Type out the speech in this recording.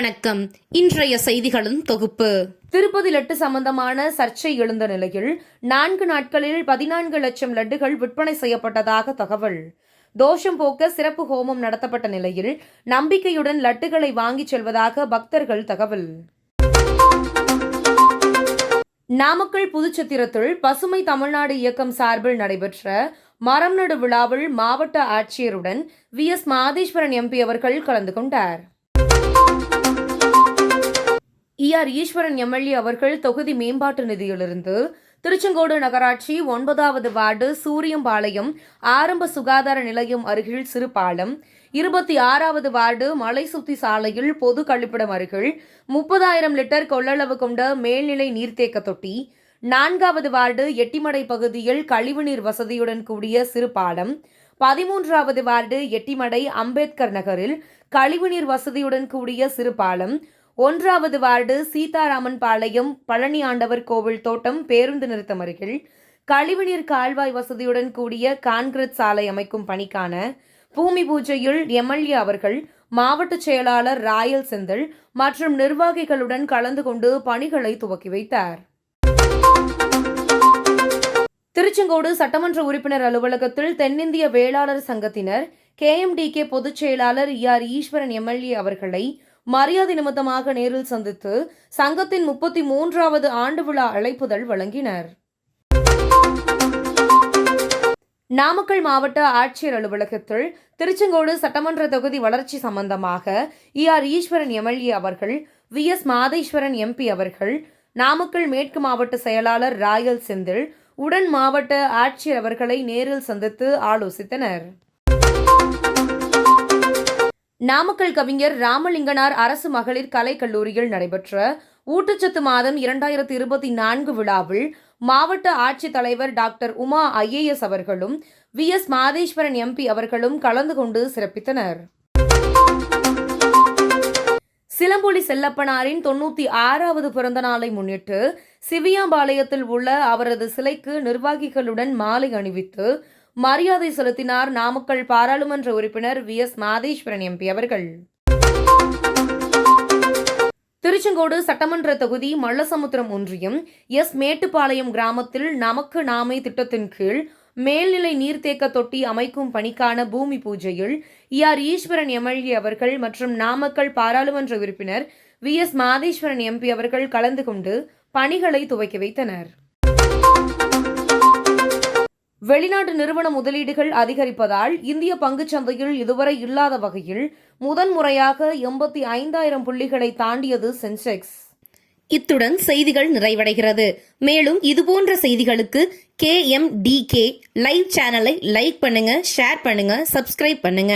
வணக்கம். இன்றைய செய்திகளின் தொகுப்பு. திருப்பதி லட்டு சம்பந்தமான சர்ச்சை எழுந்த நிலையில் நான்கு நாட்களில் பதினான்கு லட்சம் லட்டுகள் விற்பனை செய்யப்பட்டதாக தகவல். தோஷம் போக்க சிறப்பு ஹோமம் நடத்தப்பட்ட நிலையில் நம்பிக்கையுடன் லட்டுகளை வாங்கிச் செல்வதாக பக்தர்கள் தகவல். நாமக்கல் புதுச்சத்திரத்தில் பசுமை தமிழ்நாடு இயக்கம் சார்பில் நடைபெற்ற மரம் நடு விழாவில் மாவட்ட ஆட்சியருடன் வி எஸ் மாதேஸ்வரன் எம்பி அவர்கள் கலந்து கொண்டார். இஆர் ஈஸ்வரன் எம்எல்ஏ அவர்கள் தொகுதி மேம்பாட்டு நிதியிலிருந்து திருச்செங்கோடு நகராட்சி ஒன்பதாவது வார்டு சூரியம்பாளையம் ஆரம்ப சுகாதார நிலையம் அருகில் சிறுபாலம் இருபத்தி ஆறாவது வார்டு மலை சுத்தி சாலையில் பொது கழிப்பிடம் அருகில் முப்பதாயிரம் லிட்டர் கொள்ளளவு கொண்ட மேல்நிலை நீர்த்தேக்க தொட்டி நான்காவது வார்டு எட்டிமடை பகுதியில் கழிவுநீர் வசதியுடன் கூடிய சிறுபாலம் பதிமூன்றாவது வார்டு எட்டிமடை அம்பேத்கர் நகரில் கழிவுநீர் வசதியுடன் கூடிய சிறுபாலம் ஒன்றாவது வார்டு சீதாராமன் பாளையம் பழனி ஆண்டவர் கோவில் தோட்டம் பேருந்து நிறுத்தம் அருகில் கழிவுநீர் கால்வாய் வசதியுடன் கூடிய கான்கிரீட் சாலை அமைக்கும் பணிக்கான பூமி பூஜையில் எம்எல்ஏ அவர்கள் மாவட்ட செயலாளர் ராயல் செந்தில் மற்றும் நிர்வாகிகளுடன் கலந்து கொண்டு பணிகளை துவக்கி வைத்தார். திருச்செங்கோடு சட்டமன்ற உறுப்பினர் அலுவலகத்தில் தென்னிந்திய வேளாளர் சங்கத்தினர் கேஎம்டிகே பொதுச் செயலாளர் ஆர் ஈஸ்வரன் எம்எல்ஏ அவர்களை மரியாதை நிமித்தமாக நேரில் சந்தித்து சங்கத்தின் முப்பத்தி மூன்றாவது ஆண்டு விழா அழைப்புதல் வழங்கினர். நாமக்கல் மாவட்ட ஆட்சியர் அலுவலகத்தில் திருச்செங்கோடு சட்டமன்ற தொகுதி வளர்ச்சி சம்பந்தமாக இ ஆர் ஈஸ்வரன் எம்எல்ஏ அவர்கள் வி எஸ் மாதேஸ்வரன் எம்பி அவர்கள் நாமக்கல் மேற்கு மாவட்ட செயலாளர் ராயல் செந்தில் உடன் மாவட்ட ஆட்சியர் அவர்களை நேரில் சந்தித்து ஆலோசித்தனர். நாமக்கல் கவிஞர் ராமலிங்கனார் அரசு மகளிர் கலைக்கல்லூரியில் நடைபெற்ற ஊட்டச்சத்து மாதம் இரண்டாயிரத்தி இருபத்தி நான்கு விழாவில் மாவட்ட ஆட்சித்தலைவர் டாக்டர் உமா ஐஏஎஸ் அவர்களும் வி. எஸ். மாதேஸ்வரன் எம்பி அவர்களும் கலந்து கொண்டு சிறப்பித்தனர். சிலம்பொலி செல்லப்பனாரின் தொண்ணூத்தி ஆறாவது பிறந்த நாளை முன்னிட்டு சிவியாம்பாளையத்தில் உள்ள அவரது சிலைக்கு நிர்வாகிகளுடன் மாலை அணிவித்து மரியாதை செலுத்தினார் நாமக்கல் பாராளுமன்ற உறுப்பினர் வி. எஸ். மாதேஸ்வரன் எம்பி அவர்கள். திருச்செங்கோடு சட்டமன்ற தொகுதி மல்லசமுத்திரம் ஒன்றியம் எஸ். மேட்டுப்பாளையம் கிராமத்தில் நமக்கு நாமே திட்டத்தின் கீழ் மேல்நிலை நீர்த்தேக்க தொட்டி அமைக்கும் பணிக்கான பூமி பூஜையில் ஆர். ஈஸ்வரன் எம்எல்ஏ அவர்கள் மற்றும் நாமக்கல் பாராளுமன்ற உறுப்பினர் வி. எஸ். மாதேஸ்வரன் எம்பி அவர்கள் கலந்து கொண்டு பணிகளை துவக்கி வைத்தனர். வெளிநாட்டு நிறுவன முதலீடுகள் அதிகரிப்பதால் இந்திய பங்குச் சந்தையில் இதுவரை இல்லாத வகையில் முதன்முறையாக எண்பத்தி ஐந்தாயிரம் புள்ளிகளை தாண்டியது சென்செக்ஸ். இத்துடன் செய்திகள் நிறைவடைகிறது. மேலும் இதுபோன்ற செய்திகளுக்கு K M T K live சேனலை லைக் பண்ணுங்க ஷேர் பண்ணுங்க சப்ஸ்கிரைப் பண்ணுங்க.